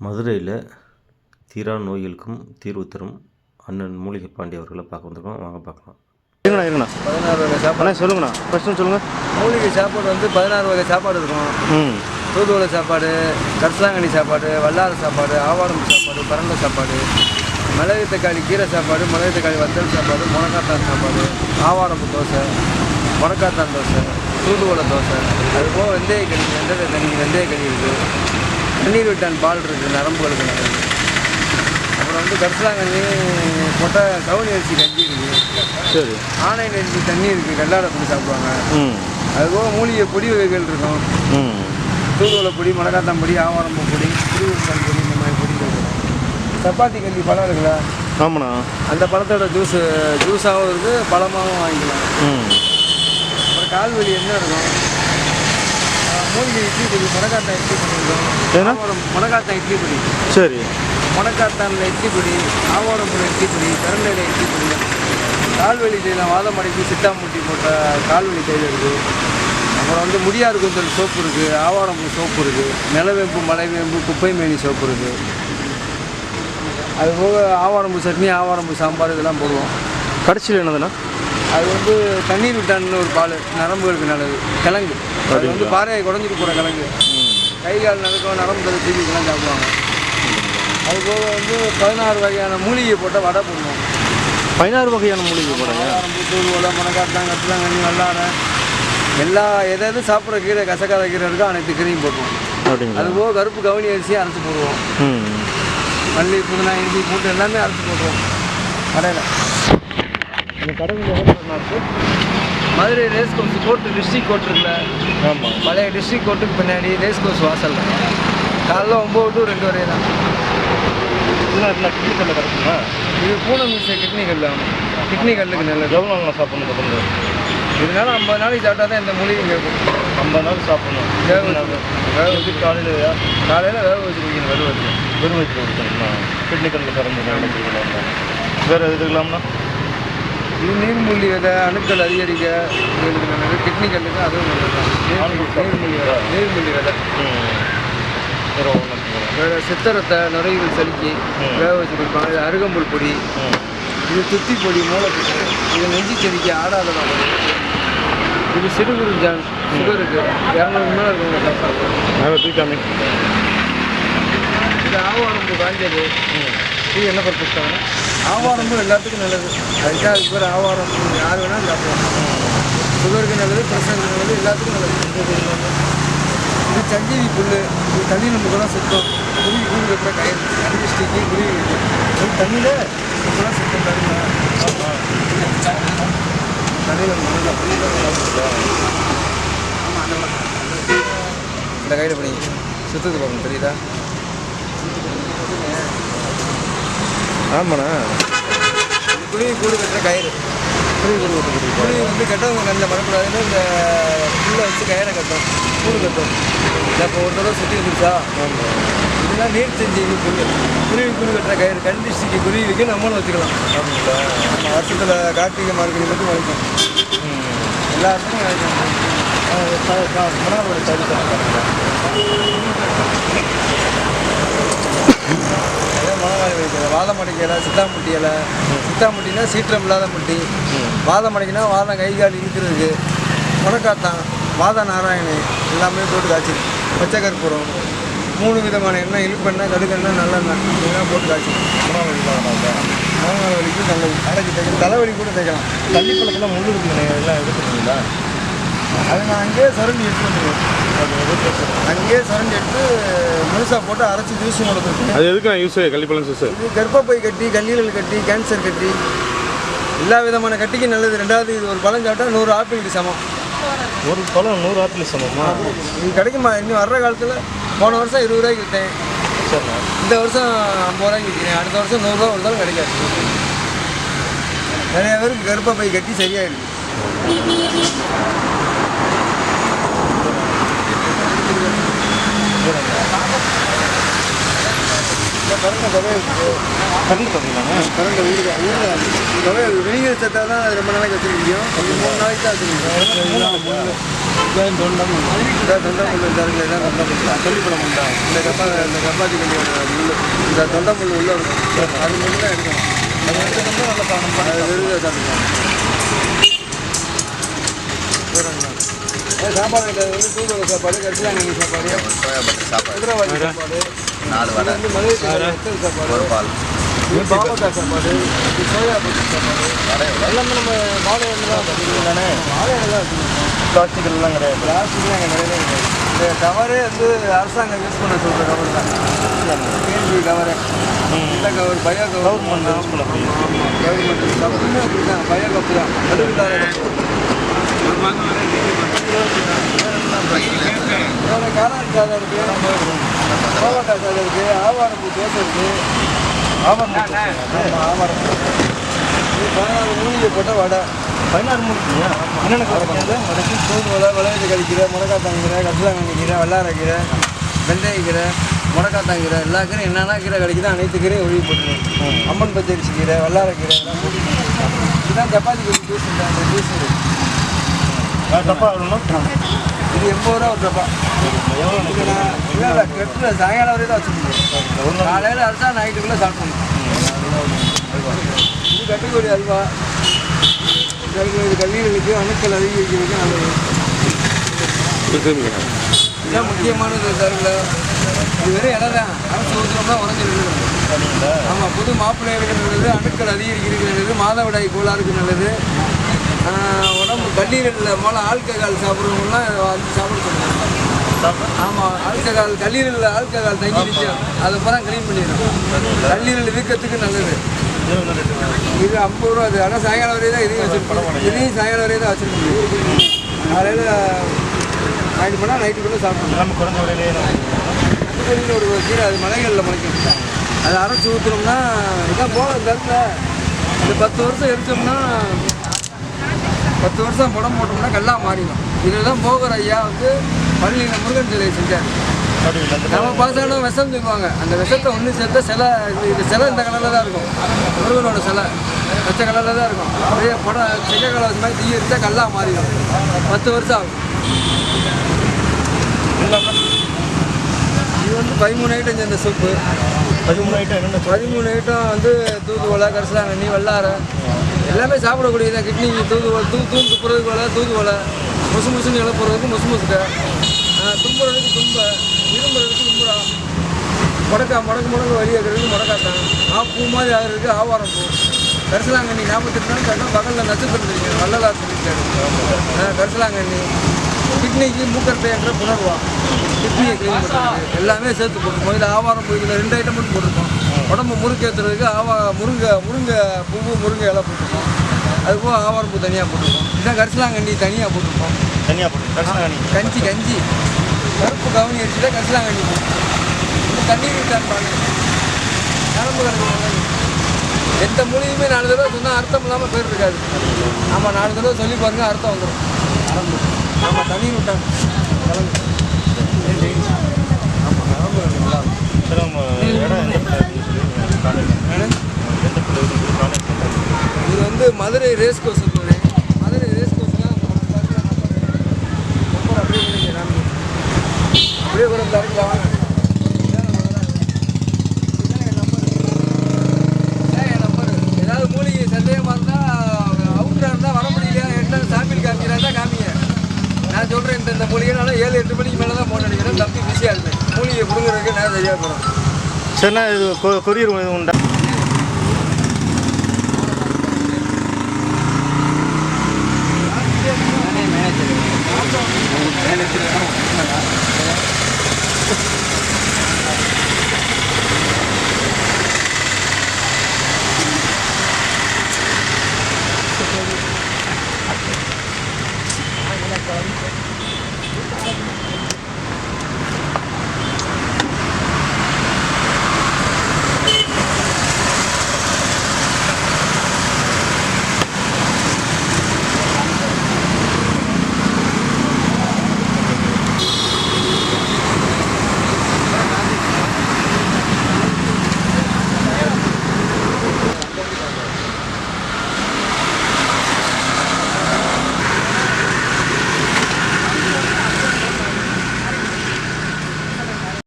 மதுரையில் தீரா நோய்களுக்கும் தீர்வு தரும் அண்ணன் மூலிகை பாண்டி அவர்களை பார்க்க வந்திருக்கோம். வாங்க பார்க்கலாம். இருங்கண்ணா இருங்கண்ணா. பதினாறு வகை சாப்பாடு. அண்ணா சொல்லுங்கண்ணா. ஃபஸ்ட்டு சொல்லுங்கள் மூலிகை சாப்பாடு வந்து பதினாறு வகை சாப்பாடு இருக்கும். ம். தூதுவளை சாப்பாடு கரிசலாங்கண்ணி சாப்பாடு வல்லார சாப்பாடு ஆவாரம் சாப்பாடு பரண்டை சாப்பாடு மிளகு தக்காளி கீரை சாப்பாடு மிளகு தக்காளி வத்தல் சாப்பாடு முனக்காத்தான் சாப்பாடு ஆவாரம்பு தோசை முனக்காத்தான் தோசை தூதுவளை தோசை. அது போக வெந்தய கறி வெந்தய தண்ணி வெந்தய கறி இருக்குது தண்ணீர் விட்டான் பால் இருக்குது நரம்புகளுக்கு நல்லது அப்புறம் வந்து கரிசலாங்கண்ணி போட்டால் கவுனி அரிசி கஞ்சி இருக்குது. சரி. ஆனை அரிசி தண்ணி இருக்குது கல்லாடை போட்டு சாப்பிடுவாங்க. ம். அதுபோக மூலிகை பொடி வகைகள் இருக்கும். ம். தூதுவளை பொடி மிளகாத்தான் பொடி ஆவாரம்பூ பொடி திருவுருக்கான் பொடி இந்த மாதிரி பொடிகள் இருக்கும். சப்பாத்தி கல்லி பழம் இருக்குல்ல ஆமாண்ணா. அந்த பழத்தோட ஜூஸு ஜூஸாகவும் இருக்குது பழமாகவும் வாங்கிக்கலாம். ம். அப்புறம் கால்வலி என்ன இருக்கும்? மூலிகை இட்லி பொடி முனக்காத்தான் இட்லி? ஆவாரம் முனக்காத்தான் இட்லி பொடி. சரி. முனக்காத்தானில் இட்லி பொடி ஆவாரம்பூ இட்லி பொடி கரண்டையில் இட்லி பொடி. கால்வலி தைலம் வாதமடைக்கு சித்தாமுட்டி போட்ட கால்வலி தைலம் இருக்குது அப்புறம் வந்து முடியாறு குந்தல் சோப்பு இருக்குது ஆவாரம்பூ சோப்பு இருக்குது நிலவேம்பு மலைவேம்பு குப்பை மேனி சோப்பு இருக்குது அது போக ஆவாரம்பூ சட்னி ஆவாரம்பூ சாம்பார் இதெல்லாம் போடுவோம். கடைசியில் என்னதுண்ணா? அது வந்து தண்ணீர் விட்டான்னு ஒரு பால் நரம்புகளுக்கு நல்லது. கிழங்கு. அது வந்து பாறையை குடஞ்சிட்டு போகிற கிழங்கு. கை கால் நடக்கும் நரம்பு தலை தீபிக்கெல்லாம் சாப்பிடுவாங்க. அது போக வந்து பதினாறு வகையான மூலிகை போட்ட வடை போடுவோம் பதினாறு வகையான மூலிகை போடுங்க ஆரம்பு தூள்வலை முனக்காத்தான் கத்திலாங்கண்ணி வல்லாரை எல்லா எதாவது சாப்பிட்ற கீரை கசக்காத கீரை இருக்கோ அனைத்து கீரையும் போட்டுருவோம். அப்படிங்களா? அது போக கருப்பு கவுனி அரிசியும் அரைச்சி போடுவோம். மல்லி புதினா இஞ்சி பூண்டு எல்லாமே அரைச்சி போடுவோம். கடையில். இந்த கடையில் Madurai race course court district court இருக்குல்ல? ஆமாம் பழைய டிஸ்ட்ரிக் கோர்ட்டுக்கு பின்னாடி ரேஸ் கோர்ஸ் வாசல் காலைல ஒம்பது டு ரெண்டு வரை தான். இல்லை கிட்னிக்கல்ல கிடைக்குமா? இது பூனை மிஸ் கிட்னி கல் கிட்னி கல்லுக்கு நல்லது. எவ்வளோ நாள் சாப்பிடணும் தொடர்ந்து இதனால ஐம்பது நாளைக்கு சாப்பிட்டா தான் இந்த மூலிகை கேட்கும். ஐம்பது நாள் சாப்பிடணும் வேக வச்சு வேக வச்சு காலையிலையா காலையில் வேக வச்சுருக்கீங்க வெறும் வச்சு வெறும் வயிற்று கொடுக்கணும்னா கிட்னிக்கல்ல கரைஞ்சி வேறு எதுக்கலாம்னா நீர்மூழ்கி விதை அணுக்கள் அதிகரிக்க நல்லது கிட்னி கல்லுக்கு அதுவும் நல்லது. நீர்மூழ்கி விதை சித்தரத்தை நுரையீரல் செலுக்கி வேக வச்சு கொடுப்பாங்க. இது அருகம்புல் பொடி. இது துத்தி பொடி மூளைப்பொடி இது நெஞ்சு செடிக்கு ஆடாத வகை. இது சிறுகுறிஞ்சான் சுகருக்கு இரநூறு மேலே இருக்கவங்க சாப்பிட்றாங்க இது ஆவாரம்பு காஞ்சது இது என்ன பர்பஸ் தாங்க ஆவாரம்பு எல்லாத்துக்கும் நல்லது. அதுக்காக அதுக்கு பேர் ஆவாரம்பு யார் வேணால் சாப்பிடலாம். சுகருக்கு நல்லது ப்ரெஷருக்கு நல்லது எல்லாத்துக்கும் நல்லது. இது சஞ்சீவி புல் இது தண்ணி நமக்குலாம் சுத்தம். குருவி கூடு கட்டுற கயிறு. தண்ணி ஸ்டிக்கு குருவி இருக்கு. இது தண்ணியில் இப்போலாம் சுத்தம் தண்ணி தண்ணியில் இந்த கைடு பண்ணி சுத்தத்துக்கு பார்க்கணும் தெரியுதா? ஆமாண்ணா. குருவி கூடு கட்டுற கயிறு. குருவி கூடு கட்டுறது குருவி வந்து கெட்டவங்க கண்ணில் வரக்கூடாதுன்னு இந்த புல்லை வச்சு கயிறை கட்டும் கூடு கட்டும் இல்லை இப்போ ஒரு தடவை சுற்றி வந்துருச்சா இதெல்லாம் நீர் செஞ்சு புல் குருவி கூடு கட்டுற கயிறு. கண் டிஸ்ட்ரிக்கு குருவிக்கு நம்மளும் வச்சுக்கலாம். நம்ம வருஷத்தில் கார்த்திகை மார்கழி மட்டும் வளைக்கும் எல்லா இடத்துக்கும் வளைக்கும் மணாலோட மணவாளி வாதமடைக்கு இலை சித்தாமுட்டி இலை சித்தாமுட்டினா சீற்றம் இல்லாத முட்டி. வாதமடைக்குனா வாதம் கை கால் இழுக்கிறதுக்கு முடக்காத்தான் வாத நாராயணி எல்லாமே போட்டு காய்ச்சி பச்சை கற்பூரம் மூணு விதமான எண்ணெய் இழுப்பெண்ணெய் கடுக்கெண்ணெய் நல்லெண்ணெய் இதெல்லாம் போட்டு காய்ச்சி மணவாளி வலிக்கு நல்லது அரைச்சி தைக்கலாம் தலைவலி கூட தைக்கலாம். தள்ளிப்பழத்தில் முள்ளு இருக்குங்க எல்லாம் எடுத்துருக்கீங்களா அது நான் அங்கேயே சுரண்டி எடுத்து வந்துடுவேன் அங்கேயே சுரண்டி எடுத்து முழுசாக போட்டு அரைச்சி ஜூஸ் கொடுத்துருக்கேன். அது எதுக்கு நான் யூஸ் கள்ளிப்பழம் ஜூஸ் இது கர்ப்பப்பை கட்டி கல்லீரல் கட்டி கேன்சர் கட்டி. எல்லா விதமான கட்டிக்கும் நல்லது. ரெண்டாவது இது ஒரு பழம் சாப்பிட்டா நூறு ஆப்பிளுக்கு சமம். ஒரு பழம் நூறு ஆப்பிள் சமமா? இது கிடைக்குமா? இன்னும் வர்ற காலத்தில் போன வருஷம் இருபது ரூபாய்க்கு சரிண்ணா இந்த வருஷம் ஐம்பது ரூபாய்க்கு விற்கிறேன் அடுத்த வருஷம் நூறுரூவா கொடுத்தாலும் கிடைக்காது. நிறைய பேருக்கு கர்ப்பப்பை கட்டி சரியாயிடுது. இந்த கரண்ட் இருக்குது கரண்ட் ஊருக்கு ஊரில் தான் அது ரொம்ப நாளைக்கு வச்சுக்க முடியும் மூணு நாளைக்கு தான் வச்சுக்க முடியும் தொண்டம் இதான் தொண்டம் முள் இந்த இடத்துல தான் தொண்டம் முள் சொல்லிப்பட முடியல இந்த கப்பா இந்த கப்பாத்தி கண்டியோட முள் இந்த தொண்டம் முள் உள்ள அது மட்டும் தான் எடுக்கணும். அது வந்து நல்லா சாப்பிடணும் அது வெறுതെ சாப்பிடுவோம் சாப்பாடு வந்து தூதுவளை சாப்பாடு கரிசலாங்கண்ணி சாப்பாடு குதிரைவாளி சாப்பாடு. நாலு வடை. ஒரு பால். பாவக்காய் சாப்பாடு சோயா பீன்ஸ் சாப்பாடு எல்லாமே நம்ம வாழை எண்ணெய் தான் வச்சுருக்கோம் வாழை எண்ணெய் தான் வச்சுருக்கோம் பிளாஸ்டிக் எல்லாம் கிடையாது. பிளாஸ்டிக்லாம் எங்கள் கிடையாது இந்த கவரே வந்து அரசாங்கம் யூஸ் பண்ண சொல்கிற கவர் தான். கேள்வி கவரு. இந்த cover bio cover. Government use பண்ண முடியும் கவர்மெண்ட் கப்புமே அப்படி தான் பயோ கப்பு தான். கப்பு இதோட காளான் சாதம் இருக்குது கோவக்காய் சாதம் இருக்குது ஆவாரம்பூ தோசை இருக்குது ஆமாம் ஆமாம் ஆவாரம்பூ இது பதினாறு மூலிகை போட்ட வடை பதினாறு முடிச்சிங்க என்னென்ன கிடைக்காது வடைக்கு தூதுவளை விளையாட்டு கழிக்கீரை முடக்காத்தாங்கீரை கட்டிலாங்கண்ணி கீரை வல்லாரக்கீரை வெந்தயக்கீரை முடக்காத்தாங்கீரை எல்லா கீரை என்னென்ன கீரை கிடைக்குதோ அனைத்து கீரையும் ஒழுகி போட்டுருவோம் அம்மன் பச்சரிசி கீரை வல்லாரக்கீரை எல்லாம் போட்டு இதுதான் சப்பாத்தி கொடி ஜூஸ் இந்த அந்த ஜூஸ் தப்பா வரணும் இது எண்பது ரூபா ஒரு டப்பா இல்லை இல்லை கெட்டில் சாயங்காலம் வரையும் தான் வச்சுருக்கேன் காலையில் அரைச்சா நைட்டுக்குள்ளே சாப்பிடணும் இது கட்டுக்கொடி அல்வா. இது இது கல்லீரலுக்கு அணுக்கள் அதிகரிக்கிறதுக்கு நல்லது. இதான் முக்கியமானது தருவில் இது வெறும் இடம் தான். அரசு ஊற்றுறோம்னா உடஞ்சிருக்கு. ஆமாம் புது மாப்பிள்ளைகளுக்கு நல்லது அணுக்கள் அதிகரிக்கிறதுக்கு நல்லது மாதவிடாய் கோளாறுக்கு நல்லது. உடம்பு கல்லீரலில் மூலம் ஆல்கஹால் சாப்பிட்றவங்களாம் வந்து சாப்பிட சொல்லுவாங்க ஆமாம் ஆல்கஹால் கல்லீரலில் ஆல்கஹால் தங்கி நிற்கும் அதை பூரா க்ளீன் பண்ணிடும் கல்லீரல் வீக்கத்துக்கு நல்லது. இது ஐம்பது ரூபா அது ஆனால் சாயங்காலம் வரையும் தான் இதையும் வச்சுருக்கோம் இதையும் சாயங்காலம் வரையும் தான் வச்சுருக்கோம் காலையில் நைட்டு பண்ணால் நைட்டுக்குள்ளே சாப்பிடணும் நம்ம குறைஞ்ச விலையிலே கட்டுக்கொடின்னு ஒரு கீரை அது மலைகளில் முளைக்கும். அதை அரைச்சி ஊற்றுனோம்னா இதான் போக இந்த இடத்துல இந்த பத்து வருஷம் எரிச்சோம்னா பத்து வருஷம் புடம் போட்டோம்னா கல்லாக மாறிடும். இதில் தான் போகிற ஐயா வந்து பள்ளியில் முருகன் சிலையை செஞ்சார். நம்ம பாசாலும் விஷம் சொல்லுவாங்க அந்த விஷத்தை ஒன்று சேர்த்தா சிலை இது சிலை இந்த கலரில் தான் இருக்கும். முருகனோட சிலை பச்சை கலரில் தான் இருக்கும். அப்படியே படம் செக்க கலர் மாதிரி தீ எடுத்தா கல்லாக மாறிடும். பத்து வருஷம் ஆகும். வந்து பதிமூணு ஐட்டம் சேர்ந்த சூப்பு பதிமூணு ஐட்டம் என்னென்ன பதிமூணு ஐட்டம் வந்து தூதுவளை கரிசலாங்கண்ணி வல்லாரை எல்லாமே சாப்பிடக்கூடியது கிட்னி தூதுவளை தூ தூள் துப்புறதுக்கு வலை தூதுவளை. முசு முசுன்னு இலை போடுறதுக்கு முசு முசுக்க. தும்புறதுக்கு தும்ப இரும்புறதுக்கு இரும்புறா முடக்கா முடக்கு முடக்கு வலி ஆகிறதுக்கு முடக்காத்தான். ஆ பூ மாதிரி ஆகிறதுக்கு ஆவாரம் பூ. கரிசலாங்கண்ணி நாற்பத்தெட்டு நாள் கட்டணும் பகலில் நட்சத்திரம் சொல்லியிருக்காரு. கரிசலாங்கண்ணி. கிட்னிக்கு மூக்கட்டை என்ற புணர்வா. கிட்னியை க்ளீன் பண்ணுறது எல்லாமே சேர்த்து போட்டுருக்கோம். இதில் ஆவாரம் இதில் ரெண்டு ஐட்டம் மட்டும் போட்டிருக்கோம். உடம்பு முறுக்கேற்றுறதுக்கு ஆவா முருங்கை முருங்கை பூவு முருங்கை எல்லாம் போட்டிருக்கோம். அது போக ஆவாரம் பூ தனியாக போட்டிருக்கோம். இதான் கரிசலாங்கண்ணி தனியாக போட்டிருக்கோம். தனியாக போட்டு கரிசலாங்கண்ணி. கஞ்சி கஞ்சி. கருப்பு கவனி அரிசியில் கரிசலாங்கண்ணி இது தண்ணீர் நரம்பு கிடக்கு நல்லது. எந்த மொழியுமே நாலு தடவை சொன்னால் அர்த்தம் இல்லாமல் பேர் இருக்காது. ஆமாம் நாலு தடவை சொல்லி பாருங்க அர்த்தம் வந்துடும் நரம்பு ஆமாம் தண்ணீர் விட்டான் கலந்து. ஆமாம் கிடக்கு நல்லா இருக்கும். சரி நம்ம இடம் எந்த இது வந்து Madurai race course Madurai race கோர்ஸ்லாம் அப்படியே பண்ணிக்க நான் அப்படியே கூட தரீங்களா சரிண்ணா இது கொரியர் உண்டா?